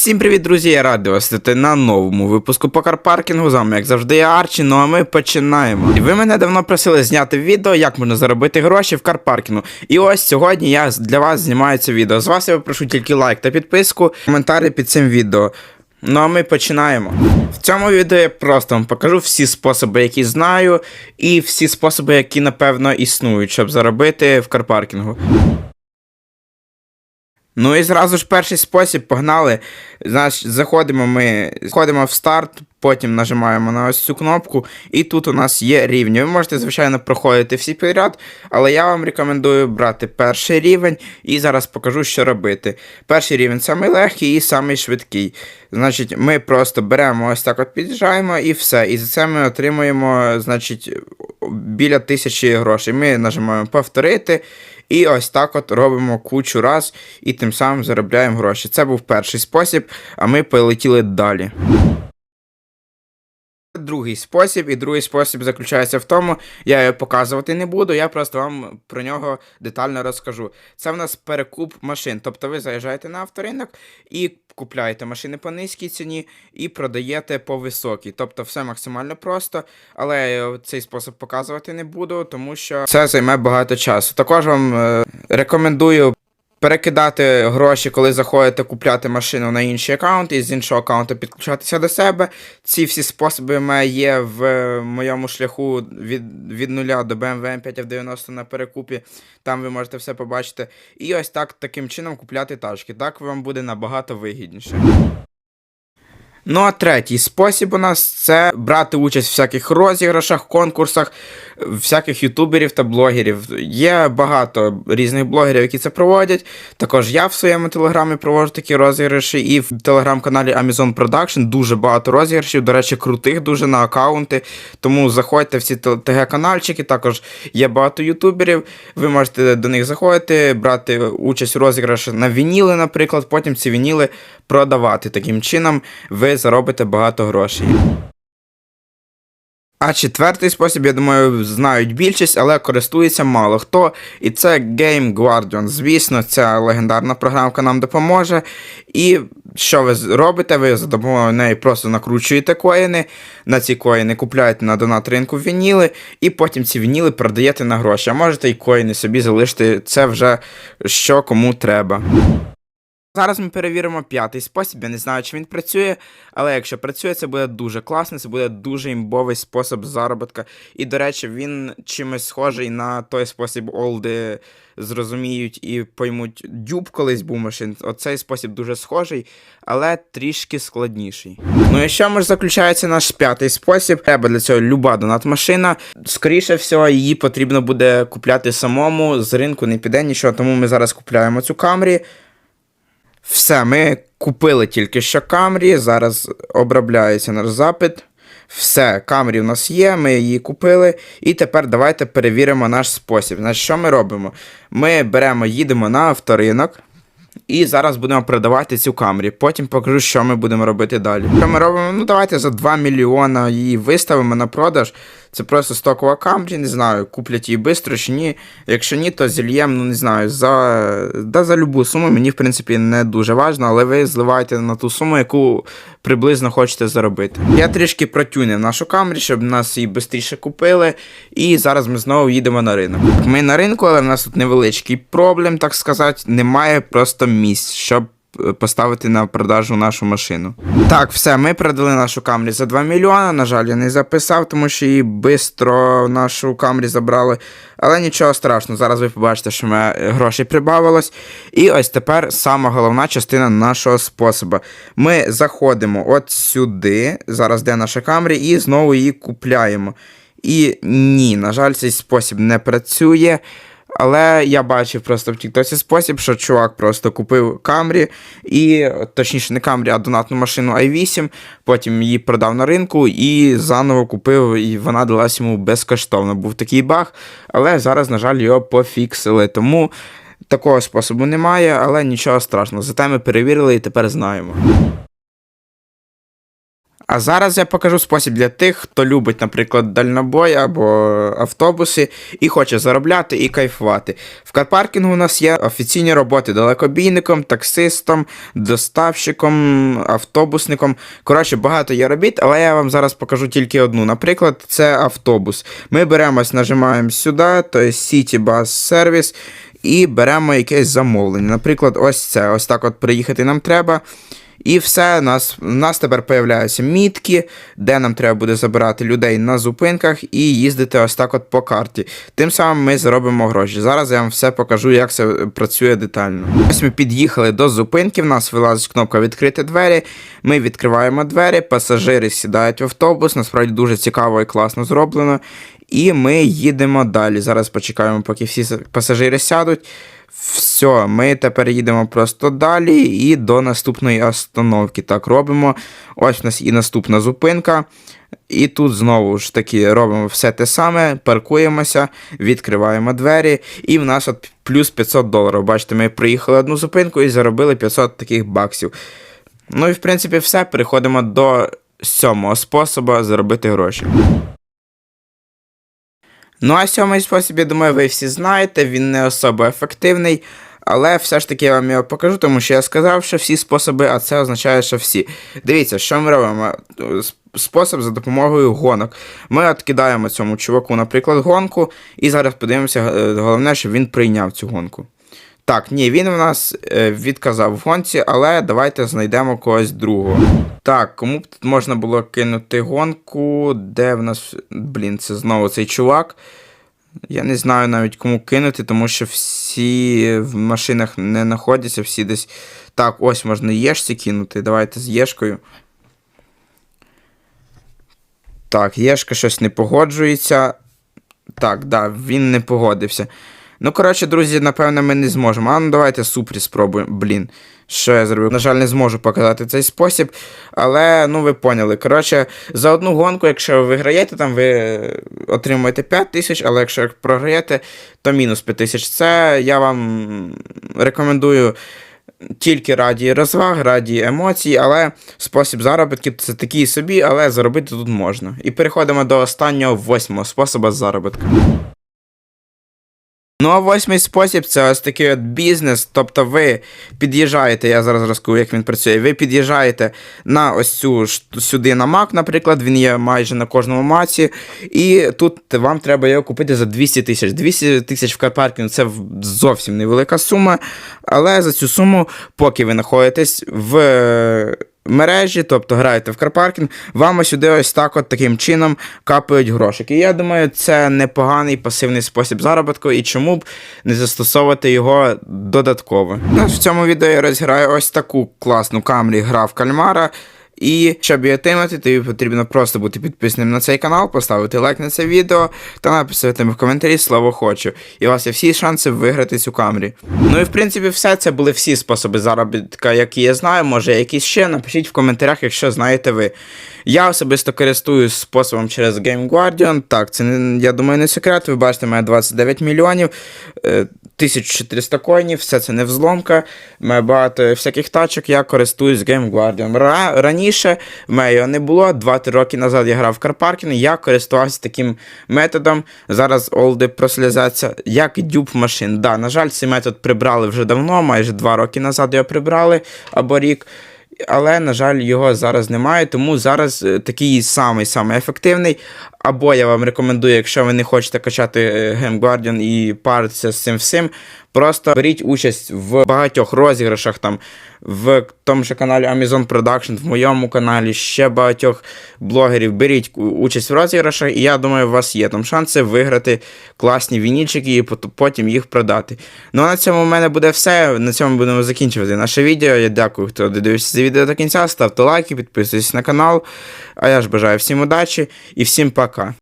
Всім привіт, друзі! Я радий вас вітати на новому випуску по карпаркінгу. З вами, як завжди, я Арчі, ну а ми починаємо. І ви мене давно просили зняти відео, як можна заробити гроші в карпаркінгу. І ось сьогодні я для вас знімаю це відео. З вас я прошу тільки лайк та підписку, коментарі під цим відео. Ну а ми починаємо. В цьому відео я просто вам покажу всі способи, які знаю, і всі способи, які напевно існують, щоб заробити в карпаркінгу. Ну і зразу ж перший спосіб погнали. Знаєш, заходимо ми, заходимо в старт, потім нажимаємо на ось цю кнопку, і тут у нас є рівні. Ви можете, звичайно, проходити всі підряд, але я вам рекомендую брати перший рівень і зараз покажу, що робити. Перший рівень самий легкий і самий швидкий. Значить, ми просто беремо ось так от під'їжджаємо і все. І за це ми отримуємо, значить, біля тисячі грошей. Ми нажимаємо повторити. І ось так от робимо кучу раз і тим самим заробляємо гроші. Це був перший спосіб, а ми полетіли далі. Другий спосіб, і другий спосіб заключається в тому, я його показувати не буду, я просто вам про нього детально розкажу. Це в нас перекуп машин. Тобто ви заїжджаєте на авторинок і купляєте машини по низькій ціні і продаєте по високій. Тобто все максимально просто, але цей спосіб показувати не буду, тому що це займе багато часу. Також вам е, рекомендую перекидати гроші, коли заходите купляти машину на інший аккаунт, і з іншого аккаунту підключатися до себе. Ці всі способи є в е, моєму шляху від, від нуля до BMW M5 F90 на перекупі. Там ви можете все побачити. І ось так таким чином купляти тачки. Так вам буде набагато вигідніше. Ну, а третій спосіб у нас це брати участь в всяких розіграшах, конкурсах, всяких ютуберів та блогерів. Є багато різних блогерів, які це проводять. Також я в своєму телеграмі проводжу такі розіграші, і в телеграм-каналі Amazon Production дуже багато розіграшів, до речі, крутих дуже на аккаунти. Тому заходьте в ці ТГ-канальчики, також є багато ютуберів. Ви можете до них заходити, брати участь у розіграшах на вініли, наприклад, потім ці вініли продавати. Таким чином ви заробите багато грошей. А четвертий спосіб, я думаю, знають більшість, але користується мало хто. І це Game Guardian. Звісно, ця легендарна програмка нам допоможе. І що ви робите? Ви за допомогою неї просто накручуєте коїни. На ці коїни купляєте на донат ринку вініли, і потім ці вініли продаєте на гроші. А можете і коїни собі залишити. Це вже що кому треба. Зараз ми перевіримо п'ятий спосіб. Я не знаю, чи він працює, але якщо працює, це буде дуже класно, це буде дуже імбовий спосіб заробітка. І, до речі, він чимось схожий на той спосіб олди зрозуміють і поймуть дюб колись був машин. Оцей спосіб дуже схожий, але трішки складніший. Ну і що може заключається наш п'ятий спосіб? Треба для цього люба донат-машина. Скоріше всього, її потрібно буде купляти самому. З ринку не піде нічого, тому ми зараз купляємо цю камрі. Все, ми купили тільки що камрі, зараз обробляється наш запит. Все, камрі в нас є, ми її купили. І тепер давайте перевіримо наш спосіб. Значить, що ми робимо? Ми беремо, їдемо на авторинок. І зараз будемо продавати цю камрі. Потім покажу, що ми будемо робити далі. Що ми робимо? Ну, давайте за 2 мільйона її виставимо на продаж. Це просто стокова камрі, не знаю, куплять її швидко чи ні. Якщо ні, то зільєм, ну не знаю, за да, за любу суму мені, в принципі, не дуже важно, але ви зливаєте на ту суму, яку приблизно хочете заробити. Я трішки протюнив нашу камрі, щоб нас її швидше купили. І зараз ми знову їдемо на ринок. Ми на ринку, але в нас тут невеличкий проблем, так сказати, немає просто місць, щоб поставити на продажу нашу машину. Так, все, ми продали нашу камрі за 2 мільйони. На жаль, я не записав, тому що її швидко нашу камрі забрали. Але нічого страшного, зараз ви побачите, що ми грошей прибавилось. І ось тепер сама головна частина нашого способу. Ми заходимо от сюди, зараз де наша камрі, і знову її купляємо. І ні, на жаль, цей спосіб не працює. Але я бачив просто в Тіктосі спосіб, що чувак просто купив Камрі, і, точніше, не Камрі, а донатну машину i8, потім її продав на ринку і заново купив, і вона далась йому безкоштовно. Був такий баг, але зараз, на жаль, його пофіксили. Тому такого способу немає, але нічого страшного. Зате ми перевірили і тепер знаємо. А зараз я покажу спосіб для тих, хто любить, наприклад, дальнобой або автобуси і хоче заробляти і кайфувати. В карпаркінгу у нас є офіційні роботи далекобійником, таксистом, доставщиком, автобусником. Коротше, багато є робіт, але я вам зараз покажу тільки одну. Наприклад, це автобус. Ми беремось, нажимаємо сюди, то є City Bus Service, і беремо якесь замовлення. Наприклад, ось це. Ось так от приїхати нам треба. І все, у нас, у нас тепер появляються мітки, де нам треба буде забирати людей на зупинках і їздити ось так от по карті. Тим самим ми заробимо гроші. Зараз я вам все покажу, як це працює детально. Ось ми під'їхали до зупинки, в нас вилазить кнопка відкрити двері. Ми відкриваємо двері, пасажири сідають в автобус, насправді дуже цікаво і класно зроблено. І ми їдемо далі. Зараз почекаємо, поки всі пасажири сядуть. Все, ми тепер їдемо просто далі і до наступної остановки. Так робимо. Ось у нас і наступна зупинка. І тут знову ж таки робимо все те саме, паркуємося, відкриваємо двері, і в нас от плюс 500 доларів. Бачите, ми приїхали одну зупинку і заробили 500 таких баксів. Ну і в принципі все. Переходимо до сьомого способу заробити гроші. Ну, а сьомий спосіб, я думаю, ви всі знаєте, він не особо ефективний, але все ж таки я вам його покажу, тому що я сказав, що всі способи, а це означає, що всі. Дивіться, що ми робимо? Спосіб за допомогою гонок. Ми відкидаємо цьому чуваку, наприклад, гонку, і зараз подивимося, е, головне, щоб він прийняв цю гонку. Так, ні, він в нас е, відказав гонці, але давайте знайдемо когось другого. Так, кому б тут можна було кинути гонку? Де в нас. Блін, це знову цей чувак. Я не знаю навіть кому кинути, тому що всі в машинах не знаходяться, всі десь. Так, ось можна єшці кинути. Давайте з єшкою. Так, єшка щось не погоджується. Так, да, він не погодився. Ну, коротше, друзі, напевно, ми не зможемо. А ну давайте супрі спробуємо. Блін, що я зробив? На жаль, не зможу показати цей спосіб. Але, ну, ви поняли. Коротше, за одну гонку, якщо ви виграєте, там ви отримуєте 5 тисяч, але якщо програєте, то мінус 5 тисяч. Це я вам рекомендую. Тільки раді розваг, раді емоцій, але спосіб заробітки це такий собі, але заробити тут можна. І переходимо до останнього восьмого способу заробітку. Ну, а восьмий спосіб це ось такий от бізнес. Тобто ви під'їжджаєте, я зараз розкажу, як він працює. Ви під'їжджаєте на ось цю сюди на Мак, наприклад, він є майже на кожному маці. І тут вам треба його купити за 200 тисяч. 200 тисяч в карпаркінгу це зовсім невелика сума. Але за цю суму, поки ви знаходитесь в мережі, тобто граєте в карпаркінг, вам сюди ось так от таким чином капають грошики. І я думаю, це непоганий пасивний спосіб заробітку, і чому б не застосовувати його додатково. Ну, в цьому відео я розіграю ось таку класну камрі гра в кальмара. І щоб її отримати, тобі потрібно просто бути підписаним на цей канал, поставити лайк на це відео та написати в коментарі слово хочу. І у вас є всі шанси виграти цю камрі. Ну і в принципі, все це були всі способи заробітка, які я знаю. Може, якісь ще. Напишіть в коментарях, якщо знаєте ви. Я особисто користуюсь способом через Game Guardian. Так, це я думаю, не секрет. Ви бачите, має 29 мільйонів. 1400 коїнів, все це не взломка. Має багато всяких тачок, я користуюсь Game Guardian. Раніше в мене його не було. 2-3 роки назад я грав в Карпаркін, я користувався таким методом. Зараз олди прослізаться, як дюб машин. Да, На жаль, цей метод прибрали вже давно, майже 2 роки назад його прибрали або рік. Але, на жаль, його зараз немає, тому зараз такий самий самий ефективний. Або я вам рекомендую, якщо ви не хочете качати Game Guardian і паритися з цим всім, просто беріть участь в багатьох розіграшах, там, в тому ж каналі Amazon Production, в моєму каналі, ще багатьох блогерів. Беріть участь в розіграшах, і я думаю, у вас є там шанси виграти класні вінічики і потім їх продати. Ну а на цьому в мене буде все. На цьому будемо закінчувати наше відео. Я дякую, хто дивився це відео до кінця. Ставте лайки, підписуйтесь на канал. А я ж бажаю всім удачі і всім пока.